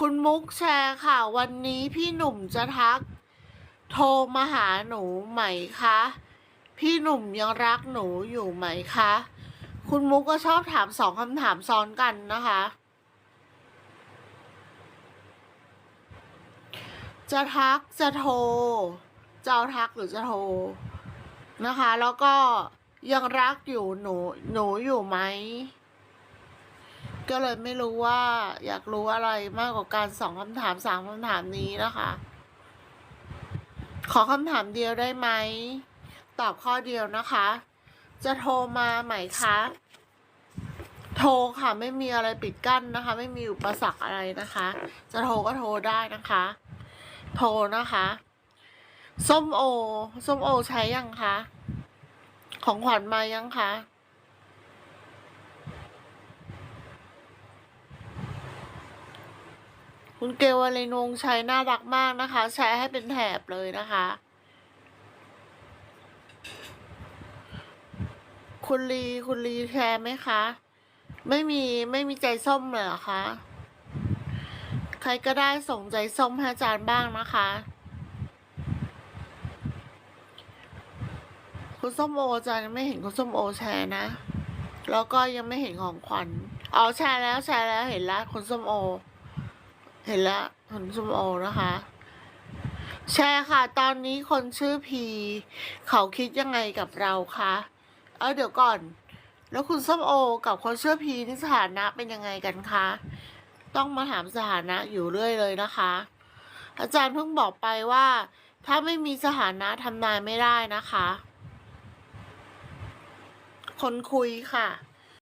คุณมุกแชร์ค่ะ วันนี้พี่หนุ่มจะทัก โทรมาหาหนูไหมคะ พี่หนุ่มยังรักหนูอยู่ไหมคะ คุณมุกก็ชอบถามสองคำถามซ้อนกันนะคะ จะทักจะโทรจะเอาทักหรือจะโทรนะคะ แล้วก็ยังรักอยู่หนูหนูอยู่ไหม ก็เลยไม่รู้ว่าอยากรู้อะไรมากกว่าการสองคำถามสามคำถามนี้นะคะ ขอคำถามเดียวได้ไหม ตอบข้อเดียวนะคะ จะโทรมาไหมคะ โทรค่ะไม่มีอะไรปิดกั้นนะคะ ไม่มีอุปสรรคอะไรนะคะ จะโทรก็โทรได้นะคะ โทรนะคะ ส้มโอ ส้มโอใช้ยังคะ ของขวัญมายังคะ คุณเกลวเลนงศ์ชัยน่ารักมากนะคะแชร์ให้เป็นแถบเลยนะคะ คุณลีคุณลีแชร์ไหมคะ ไม่มีไม่มีใจส้มเลยเหรอคะใครก็ได้ส่งใจส้มให้อาจารย์บ้างนะคะ คุณส้มโออาจารย์ยังไม่เห็นคุณส้มโอแชร์นะ แล้วก็ยังไม่เห็นของขวัญอ๋อแชร์แล้วแชร์แล้วเห็นแล้วคุณส้มโอ เห็นแล้วคุณส้มโอนะคะ แชร์ค่ะ ตอนนี้คนชื่อพี เขาคิดยังไงกับเราคะเออเดี๋ยวก่อน แล้วคุณส้มโอ กับคนชื่อพีนี่สถานะเป็นยังไงกันคะ ต้องมาถามสถานะอยู่เรื่อยเลยนะคะ อาจารย์เพิ่งบอกไปว่า ถ้าไม่มีสถานะทำนายไม่ได้นะคะ คนคุยค่ะ